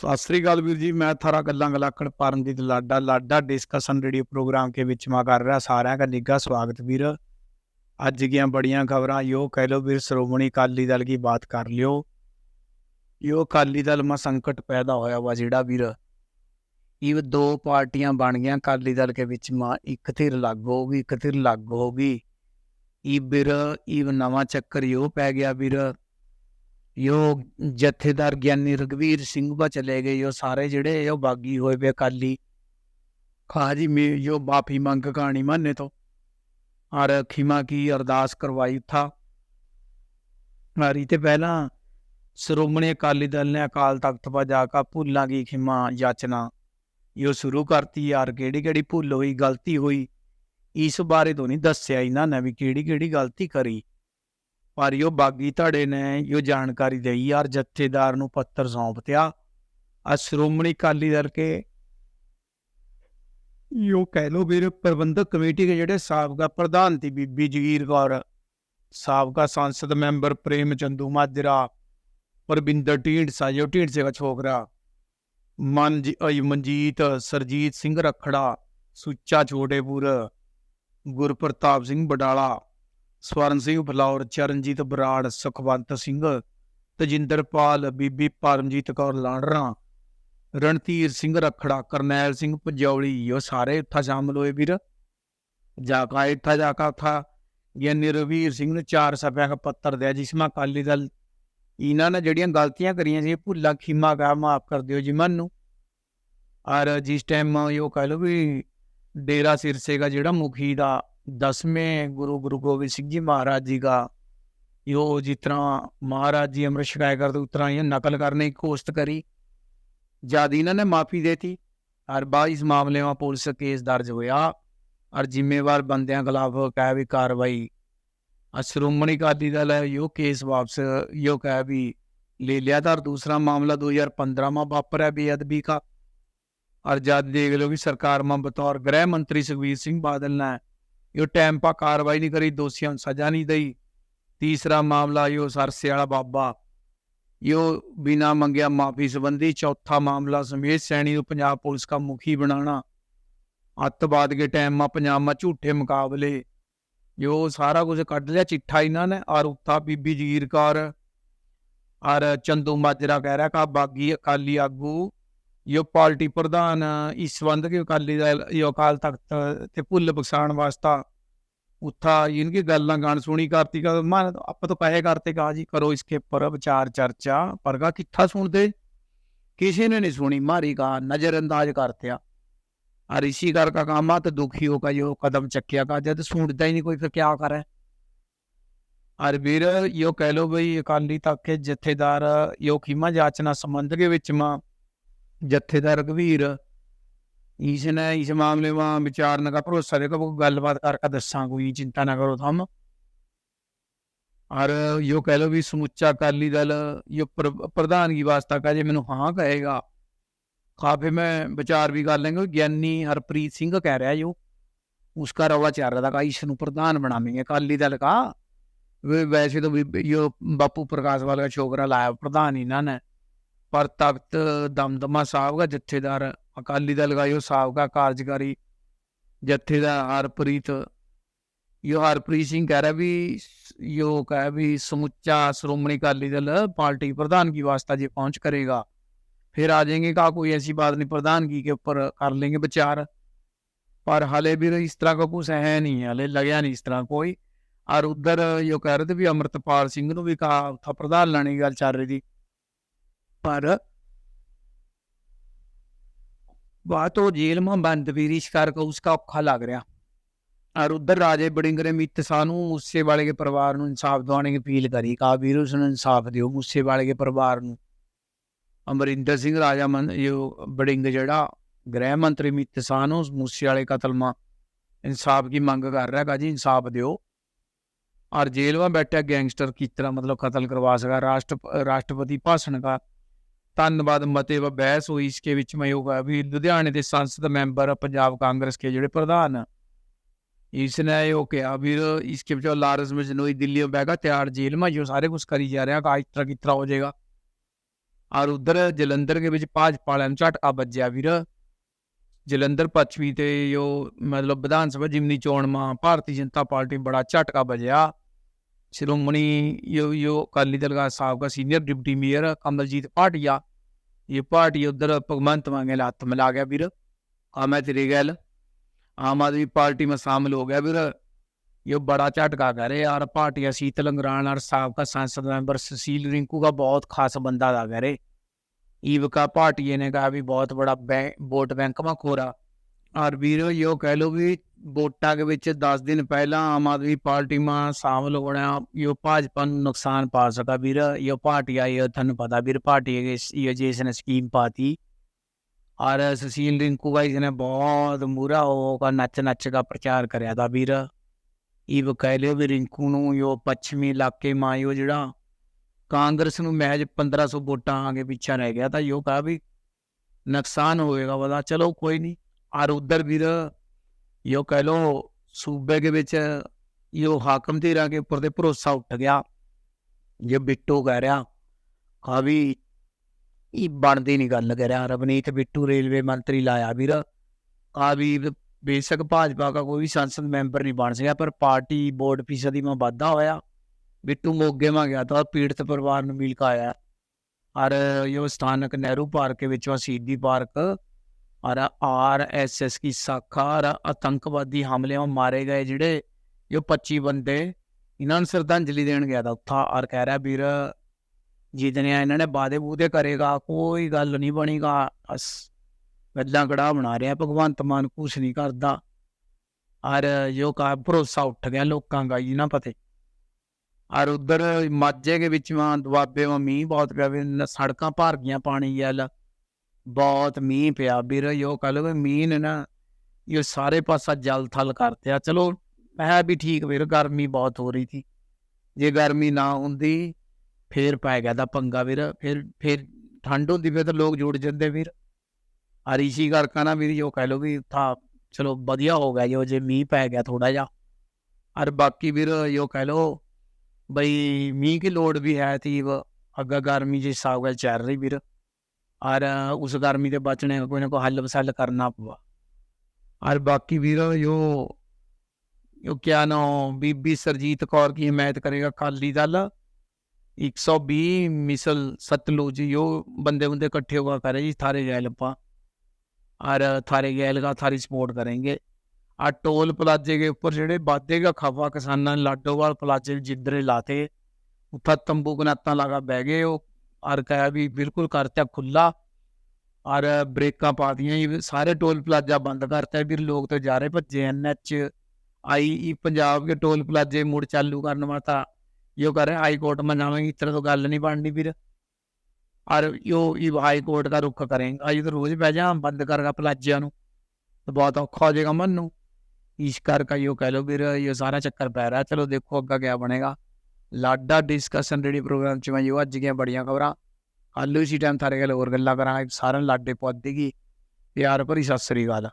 ਸਤਿ ਸ੍ਰੀ ਅਕਾਲ ਵੀਰ ਜੀ, ਮੈਂ ਥਾਰਾ ਗੱਲਾਂ ਗਲਾਕੜ Paramjit Lada Lada discussion radio programme ਕੇ ਵਿੱਚ ਮੈਂ ਕਰ ਰਿਹਾ, ਸਾਰਿਆਂ ਦਾ ਨਿੱਘਾ ਸਵਾਗਤ ਵੀਰ। ਅੱਜ ਦੀਆਂ ਬੜੀਆਂ ਖਬਰਾਂ, ਯੋ ਕਹਿ ਲੋ ਵੀਰ ਸ਼੍ਰੋਮਣੀ ਅਕਾਲੀ ਦਲ ਦੀ ਬਾਤ ਕਰ ਲਿਓ। ਯੋ ਅਕਾਲੀ ਦਲ ਮਾ ਸੰਕਟ ਪੈਦਾ ਹੋਇਆ ਵਾ ਜਿਹੜਾ ਵੀਰ। ਇਹ ਦੋ ਪਾਰਟੀਆਂ ਬਣ ਗਈਆਂ ਅਕਾਲੀ ਦਲ ਕੇ ਵਿੱਚ, ਮਾ ਇੱਕ ਧਿਰ ਲੱਗ ਹੋਗੀ ਇੱਕ ਧਿਰ ਲੱਗ ਹੋਗੀ ਇਹ ਵੀਰ, ਇਹ ਨਵਾਂ ਚੱਕਰ ਯੋ ਪੈ ਗਿਆ ਵੀਰ। ਯੋ ਜਥੇਦਾਰ ਗਿਆਨੀ ਰਗਵੀਰ ਸਿੰਘ ਬਾ ਚਲੇ ਗਏ ਯੋ ਸਾਰੇ ਜਿਹੜੇ ਉਹ ਬਾਗੀ ਹੋਏ ਪਏ ਅਕਾਲੀ। ਖਾ ਜੀ, ਮੇ ਯੋ ਮਾਫੀ ਮੰਗ ਕਹਾਣੀ ਮੰਨੇ ਤੋਂ। ਔਰ ਖਿਮਾ ਕੀ ਅਰਦਾਸ ਕਰਵਾਈ ਥਾ ਮਾਰੀ ਤੇ ਪਹਿਲਾਂ ਸ਼੍ਰੋਮਣੀ ਅਕਾਲੀ ਦਲ ਨੇ ਅਕਾਲ ਤਖਤ ਪਾ ਜਾ ਕੇ ਭੁੱਲਾਂ ਕੀ ਖਿਮਾ ਯਾਚਨਾ। ਯੋ ਸ਼ੁਰੂ ਕਰਤੀ ਯਾਰ ਕਿਹੜੀ ਕਿਹੜੀ ਭੁੱਲ ਹੋਈ, ਗਲਤੀ ਹੋਈ। ਇਸ ਬਾਰੇ ਤੋਂ ਨਹੀਂ ਦੱਸਿਆ ਇਹਨਾਂ ਨੇ ਵੀ ਕਿਹੜੀ ਕਿਹੜੀ ਗਲਤੀ ਕਰੀ। ਪਰ ਯੋ ਬਾਗੀ ਧੜੇ ਨੇ, ਯੋ ਜਾਣਕਾਰੀ ਦੇਈ ਯਾਰ, ਜਥੇਦਾਰ ਨੂੰ ਪੱਤਰ ਸੌਂਪਤਿਆ ਆ ਸ਼੍ਰੋਮਣੀ ਅਕਾਲੀ ਦਲ ਕੇ ਯੋ ਕਹਿ ਲੋ ਵੀਰ, ਪ੍ਰਬੰਧਕ ਕਮੇਟੀ ਦੇ ਜਿਹੜੇ ਸਾਬਕਾ ਪ੍ਰਧਾਨ ਸੀ ਬੀਬੀ ਜਗੀਰ ਕੌਰ, ਸਾਬਕਾ ਸੰਸਦ ਮੈਂਬਰ ਪ੍ਰੇਮ ਚੰਦੂ ਮਾਜਰਾ, ਪਰਬਿੰਦਰ ਢੀਂਡਸਾ ਜੋ ਢੀਂਡਸੇ ਦਾ ਛੋਕਰਾ, ਮਨ ਮਨਜੀਤ, ਸਰਜੀਤ ਸਿੰਘ ਰਖੜਾ, ਸੁੱਚਾ ਛੋਟੇਪੁਰ, ਗੁਰਪ੍ਰਤਾਪ ਸਿੰਘ ਬਡਾਲਾ ਸਵਰਨ ਸਿੰਘ ਫਲੌਰ ਚਰਨਜੀਤ ਬਰਾੜ, ਸੁਖਵੰਤ ਸਿੰਘ ਤਜਿੰਦਰਪਾਲ ਬੀਬੀ ਪਰਮਜੀਤ ਕੌਰ ਲਾਂਡਰਾ, ਰਣਧੀਰ ਸਿੰਘ ਰਖੜਾ, ਕਰਨੈਲ ਸਿੰਘ ਪਜੌਲੀ ਉਹ ਸਾਰੇ ਉੱਥਾ ਸ਼ਾਮਲ ਹੋਏ ਵੀਰ। ਜਾਕਾ ਇੱਥਾ, ਜਾ ਕਾ ਉੱਥਾ। ਗਿਆਨੀ ਰਵੀਰ ਸਿੰਘ ਨੂੰ ਚਾਰ ਸਫਿਆਂ ਦਾ ਪੱਤਰ ਦਿਆ, ਜਿਸ ਮਾ ਅਕਾਲੀ ਦਲ ਇਹਨਾਂ ਨੇ ਜਿਹੜੀਆਂ ਗਲਤੀਆਂ ਕਰੀਆਂ ਸੀ ਭੁੱਲਾ ਖੀਮਾ ਕਾ ਮਾਫ ਕਰ ਦਿਓ ਜੀ ਮਨ ਨੂੰ। ਔਰ ਜਿਸ ਟਾਈਮ ਉਹ ਕਹ ਲੋ ਵੀ ਡੇਰਾ ਸਿਰਸੇ ਦਾ ਜਿਹੜਾ ਮੁਖੀ ਦਾ दसवें गुरु गुरु गोविंद सिंह जी महाराज जी का यो जिस तरह महाराज जी अमृत छकाया करते उस तरह ये नकल करने की कोशिश करी जादीना ने माफ़ी देती और बाद इस मामले में पुलिस केस दर्ज होया और जिम्मेवार बंद खिलाफ कह भी कार्रवाई श्रोमणी अकाली दल है यो केस वापस यो कह भी ले लिया था और दूसरा मामला 2015 में वापर है बेअदबी का और जब देख लो कि सरकार में बतौर गृह मंत्री सुखबीर सिंह बादल ने यो टाइम पर कार्रवाई नहीं करी दोषियों को सजा नहीं दी तीसरा मामला यो सरसे वाला बाबा यो बिना मंगया माफी संबंधी चौथा मामला समेत सैनी को पंजाब पुलिस का मुखी बनाना अतवाद के टाइम में पंजाब में झूठे मुकाबले यो सारा कुछ कट लिया चिट्ठा इन्होंने और उत्था बीबी जगीर कौर और चंदू माजरा कह रहा का बागी अकाली आगू ਯੋ ਪਾਰਟੀ ਪ੍ਰਧਾਨ ਇਸ ਸੰਬੰਧ ਕੇ ਅਕਾਲੀ ਦਲ ਯੋ ਅਕਾਲ ਤਖਤ ਤੇ ਭੁੱਲ ਬਖਸ਼ਾਣ ਵਾਸਤਾ ਉੱਥਾ ਇਨਕੀ ਗੱਲਾਂ ਗਾਣ ਸੁਣੀ ਕਰਤੀ ਕਾ ਮਨ ਆਪਾਂ ਤਾਂ ਪੈਸੇ ਕਰਤੇ, ਕਹਾ ਜੀ ਕਰੋ ਇਸਕੇ ਪਰ ਵਿਚਾਰ ਚਰਚਾ ਪਰਗਾ ਕਿੱਥਾ ਸੁਣਦੇ? ਕਿਸੇ ਨੇ ਨਹੀਂ ਸੁਣੀ, ਮਾਰੀ ਕਾ ਨਜ਼ਰ ਅੰਦਾਜ਼ ਕਰਤਿਆ ਆ ਰਿਸ਼ੀ ਕਰ ਕਾ ਕਾਮਾ ਤੇ ਦੁਖੀ ਹੋ ਕਾ ਜੋ ਕਦਮ ਚੱਕਿਆ ਕਾ ਜਦ ਸੁਣਦਾ ਹੀ ਨਹੀਂ ਕੋਈ, ਫਿਰ ਕਿਆ ਕਰੇ? ਅਰ ਵੀਰ, ਯੋ ਕਹਿ ਲੋ ਬਈ ਅਕਾਲੀ ਤੱਕ ਕੇ ਜਥੇਦਾਰ, ਯੋ ਖੀਮਾ ਜਾਚਨਾ ਸੰਬੰਧ ਦੇ ਵਿੱਚ ਮਾ ਜਥੇਦਾਰ ਰਘਵੀਰ ਇਸ ਨੇ ਇਸ ਮਾਮਲੇ ਮਾ ਵਿਚਾਰਨ ਦਾ ਭਰੋਸਾ ਦੇ ਕੋ ਗੱਲਬਾਤ ਕਰਕੇ ਦੱਸਾਂ ਕੋਈ ਚਿੰਤਾ ਨਾ ਕਰੋ ਥਮ ਔਰ ਯੋ ਕਹਿ ਲੋ ਵੀ ਸਮੁੱਚਾ ਅਕਾਲੀ ਦਲ ਯੋ ਪ੍ਰਧਾਨਗੀ ਵਾਸਤਾ ਕਹੇ ਜੇ ਮੈਨੂੰ ਹਾਂ ਕਹੇਗਾ ਕਾਫੀ ਮੈਂ ਵਿਚਾਰ ਵੀ ਕਰ ਲੈਂਗੇ ਗਿਆਨੀ ਹਰਪ੍ਰੀਤ ਸਿੰਘ ਕਹਿ ਰਿਹਾ ਜੋ ਉਸਕਾ ਰੌਲਾ ਚੱਲ ਰਿਹਾ था ਇਸ ਨੂੰ ਪ੍ਰਧਾਨ ਬਣਾਵੇਂਗੇ ਅਕਾਲੀ ਦਲ का वैसे तो यो बापू प्रकाश वाला छोकरा लाया प्रधान इन्हों ने पर तख्त दमदमा साहब का जत्थेदार अकाली दल का यो साहब का कार्यकारी जत्थेदार हरप्रीत यो हरप्रीत सिंह कह रहा भी यो कह भी समुच्चा श्रोमणी अकाली दल पार्टी प्रधान की वास्ता जी पहुंच करेगा फिर आ जाएंगे का कोई ऐसी बात नहीं प्रधानगी के ऊपर कर लेंगे विचार पर हले भी इस तरह का कुछ है नहीं हले लगे नहीं इस तरह कोई और उधर यो कह रहे थे भी अमृतपाल सिंह ने भी कहा था प्रधान लाने की गल चल रही थी ਪਰ वह तो जेल में बंद वीरिश कर उसका औखा लग रहा और उधर राजे बड़िंगरे मित सानू मूसे वाले के परिवार को इंसाफ दिवाने की अपील करी कहा वीर उसने इंसाफ दियो मूसे वाले के परिवार को अमरिंदर सिंह राजा मन यो बड़िंग जड़ा गृह मंत्री मित सानू मूसे वाले कतल में इंसाफ की मांग कर रहा है जी इंसाफ दियो और जेल में बैठा गैंगस्टर किस तरह मतलब कत्ल करवा सका राष्ट्र राष्ट्रपति भाषण का ਧੰਨਵਾਦ ਮਤੇ व ਬਹਿਸ ਹੋਈ ਇਸਕੇ ਵਿੱਚ ਮੈਂ ਹੋਗਾ ਵੀ ਲੁਧਿਆਣੇ ਦੇ ਸੰਸਦ ਮੈਂਬਰ ਪੰਜਾਬ ਕਾਂਗਰਸ ਕੇ ਜਿਹੜੇ ਪ੍ਰਧਾਨ ਇਸ ਨੇ ਉਹ ਕਿਹਾ ਵੀ ਇਸਕੇ ਵਿੱਚ ਲਾਰੈਂਸ ਬਿਸ਼ਨੋਈ ਦਿੱਲੀ में बैगा त्यार जेल में जो सारे कुछ करी जा रहे हैं का इस तरह किस तरह हो जाएगा ਔਰ ਉਧਰ ਜਲੰਧਰ ਦੇ ਵਿੱਚ ਭਾਜਪਾ ਵਾਲਿਆਂ ਨੂੰ ਝਟਕਾ ਵੱਜਿਆ ਵੀਰ ਜਲੰਧਰ ਪੱਛਮੀ ਤੇ ਜੋ ਮਤਲਬ ਵਿਧਾਨ ਸਭਾ ਜਿਮਨੀ ਚੋਣ ਮਾ ਭਾਰਤੀ ਜਨਤਾ ਪਾਰਟੀ ਨੂੰ ਬੜਾ ਝਟਕਾ ਵੱਜਿਆ ਸ਼੍ਰੋਮਣੀ ਯੋ ਯੋ ਅਕਾਲੀ ਦਲ ਦਾ ਸਾਬਕਾ senior deputy mayor Kamaljit Bhatia ਇਹ ਪਾਰਟੀ ਉਧਰ ਭਗਵੰਤ ਮੰਗੇ ਹੱਥ ਮਿਲਾ ਗਿਆ ਵੀਰ ਆ ਮੈਂ ਤੇਰੀ ਗੱਲ ਆਮ ਆਦਮੀ ਪਾर्टी में शामिल हो गया ਵੀਰ ये बड़ा झटका कर रहे यार भाटिया शीत लंगरान और सबका सांसद मेंबर सुशील रिंकू का बहुत खास बंदा था कह रहे ईविका भाटिया ने कहा भी बहुत बड़ा बैंक वोट बैंक में खोरा और वीर यो कह लो कि ਵੋਟਾਂ ਦੇ ਵਿੱਚ 10 ਦਿਨ ਪਹਿਲਾਂ ਆਮ ਆਦਮੀ ਪਾਰਟੀ ਮਾਂ ਸ਼ਾਮਲ ਹੋਣਾ ਇਹ ਭਾਜਪਾ ਨੂੰ ਨੁਕਸਾਨ ਪਾ ਸਕਦਾ ਵੀਰ ਇਹ ਪਾਰਟੀ ਆਈ ਤੁਹਾਨੂੰ ਪਤਾ ਵੀਰ, ਪਾਰਟੀ ਇਹ ਜਿਸ ਨੇ ਸਕੀਮ ਪਾਤੀ। ਔਰ ਸੁਸ਼ੀਲ ਰਿੰਕੂ ਭਾਈ ਨੇ ਬਹੁਤ ਮੂਰਾ ਹੋ ਕਾ ਨੱਚ ਨੱਚ ਦਾ ਪ੍ਰਚਾਰ ਕਰਿਆ ਦਾ ਵੀਰ। ਇਹ ਕਹਿ ਲਿਓ ਵੀ ਰਿੰਕੂ ਨੂੰ ਇਹ ਪੱਛਮੀ ਇਲਾਕੇ ਮਾਂ ਇਹ ਜਿਹੜਾ ਕਾਂਗਰਸ ਨੂੰ ਮਹਿਜ 1500 ਵੋਟਾਂ ਆਗੇ ਪਿੱਛਾ ਰਹਿ ਗਿਆ ਤਾਂ ਇਹ ਕਹਾ ਵੀ ਨੁਕਸਾਨ ਹੋਏਗਾ ਬਦਾ ਚਲੋ ਕੋਈ ਨਹੀਂ ਆਰ ਉਧਰ ਵੀਰ ਯੋ ਕਹਿ ਲੋ ਸੂਬੇ ਦੇ ਵਿੱਚ ਯੋ ਹਾਕਮ ਧੀਰਾਂ ਕੇ ਉੱਪਰ ਤੇ ਭਰੋਸਾ ਉੱਠ ਗਿਆ ਜੇ ਬਿੱਟੂ ਕਹਿ ਰਿਹਾ ਕਹਾ ਵੀ ਇਹ ਬਣਦੀ ਨਹੀਂ ਗੱਲ ਕਹਿ ਰਿਹਾ ਰਵਨੀਤ ਬਿੱਟੂ ਰੇਲਵੇ ਮੰਤਰੀ ਲਾਇਆ ਵੀਰ ਆ ਵੀ ਬੇਸ਼ੱਕ ਭਾਜਪਾ ਦਾ ਕੋਈ ਵੀ ਸੰਸਦ ਮੈਂਬਰ ਨਹੀਂ ਬਣ ਸਕਿਆ ਪਰ ਪਾਰਟੀ ਬੋਰਡ ਫੀਸਦੀ में ਵਾਧਾ ਹੋਇਆ ਬਿੱਟੂ ਮੋਗੇ में ਗਿਆ ਤਾਂ ਪੀੜਤ ਪਰਿਵਾਰ ਨੂੰ ਮਿਲ ਕੇ ਆਇਆ ਔਰ ਇਹ ਸਥਾਨਕ ਨਹਿਰੂ ਪਾਰਕ के ਵਿੱਚੋਂ ਸ਼ਹੀਦੀ ਪਾਰਕ और आरएसएस की शाखा और आतंकवादी हमले में मारे गए ਜਿਹੜੇ ਜੋ 25 ਬੰਦੇ ਇਹਨਾਂ ਨੂੰ ਸ਼ਰਧਾਂਜਲੀ ਦੇਣ ਗਿਆ ਤਾਂ ਉੱਥਾ ਔਰ ਕਹਿ ਰਿਹਾ ਵੀਰ ਜਿਤਨੇ ਇਹਨਾਂ ਨੇ ਵਾਅਦੇ ਬੂਦੇ ਕਰੇਗਾ ਕੋਈ ਗੱਲ ਨਹੀਂ ਬਣੇਗਾ ਬਸ ਗੱਲਾਂ ਕੜਾ ਬਣਾ ਰਿਹਾ ਭਗਵੰਤ ਮਾਨ ਕੁਛ ਨਹੀਂ ਕਰਦਾ ਔਰ ਜੋ ਕਾ ਭਰੋਸਾ ਉੱਠ ਗਿਆ ਲੋਕਾਂ ਦਾ ਜੀ ਨਾ ਪਤੇ ਔਰ ਉਧਰ ਮਾਝੇ ਦੇ ਵਿੱਚ ਮਾਂ ਦੁਆਬੇ ਮਾ ਮੀਂਹ ਬਹੁਤ ਪਿਆ ਵੀ ਨ- ਸੜਕਾਂ ਭਰ ਗਈਆਂ ਪਾਣੀ ਗੱਲ ਬਹੁਤ ਮੀਂਹ ਪਿਆ ਵੀਰ ਜੋ ਕਹ ਲੋ ਮੀਂਹ ਨੇ ਨਾ ਇਹ ਸਾਰੇ ਪਾਸਾ ਜਲ ਥਲ ਕਰਤਿਆ। ਚਲੋ, ਮੈਂ ਵੀ ਠੀਕ ਵੀਰ, ਗਰਮੀ ਬਹੁਤ ਹੋ ਰਹੀ ਸੀ। ਜੇ ਗਰਮੀ ਨਾ ਹੁੰਦੀ, ਫੇਰ ਪੈ ਗਿਆ ਦਾ ਪੰਗਾ ਵੀਰ, ਫਿਰ ਫਿਰ ਠੰਡ ਹੁੰਦੀ, ਫਿਰ ਤਾਂ ਲੋਕ ਜੁੜ ਜਾਂਦੇ ਵੀਰ। ਅਰੀਸ਼ੀ ਕਰਕੇ ਨਾ ਵੀਰ ਜੋ ਕਹਿ ਲੋ ਵੀ ਥਾ, ਚਲੋ ਵਧੀਆ ਹੋ ਗਿਆ ਜੋ ਜੇ ਮੀਂਹ ਪੈ ਗਿਆ ਥੋੜਾ ਜਿਹਾ। ਔਰ ਬਾਕੀ ਵੀਰ ਜੋ ਕਹਿ ਲੋ ਬਈ ਮੀਂਹ ਕੀ ਲੋੜ ਵੀ ਹੈ, ਤੀ ਅੱਗਾ ਗਰਮੀ ਜੇ ਹਿਸਾਬ ਨਾਲ ਚੱਲ ਰਹੀ ਵੀਰ। और उस गर्मी से बचने का कोई ना कोई हल वसल करना पवा और बाकी वीरों यो यो क्या ना बीबी सरजीत कौर की हिमायत करेगा काली दल 120 मिसल सतलुज यो बंदे बंदे इकट्ठे हुआ करे जी थारे गैल अपा और थारे गैल का थारी सपोर्ट करेंगे और टोल प्लाजे के ऊपर जेडे वादे का खफा किसाना लाडोवाल प्लाजे जिधरे लाते उत्था तंबू कनाता लगा बह गए और कहा भी बिल्कुल करता खुला और ब्रेक पा दी सारे टोल प्लाजा बंद करते फिर लोग तो जा रहे भजे एन एच आई पंजाब के टोल प्लाजे मुड़ चालू करने वास्ता यो कह रहे हाई कोर्ट में जाएंगे इतना तो गल नहीं बननी फिर और यो हाई कोर्ट का रुख करेंगे अज तो रोज पै जा बंद करगा प्लाजिया तो बहुत औखा हो जाएगा मन इस करके यो कह लो फिर ये सारा चक्कर पै रहा है चलो देखो अगर क्या बनेगा ਲਾਡਾ ਡਿਸਕਸ਼ਨ ਰੇਡੀ ਪ੍ਰੋਗਰਾਮ ਚ ਮੈਂ ਯੋ ਅੱਜ ਗਿਆ ਬੜੀਆਂ ਖਬਰਾਂ। ਕੱਲ੍ਹ ਉਸੇ ਟਾਈਮ ਥਾਰੇ ਗੱਲ ਹੋਰ ਗੱਲਾਂ ਕਰਾਂ ਸਾਰਿਆਂ ਲਾਡੇ ਪੁੱਤ ਦੀ ਪਿਆਰ ਭਰੀ ਸਤਿ ਸ੍ਰੀ ਅਕਾਲ।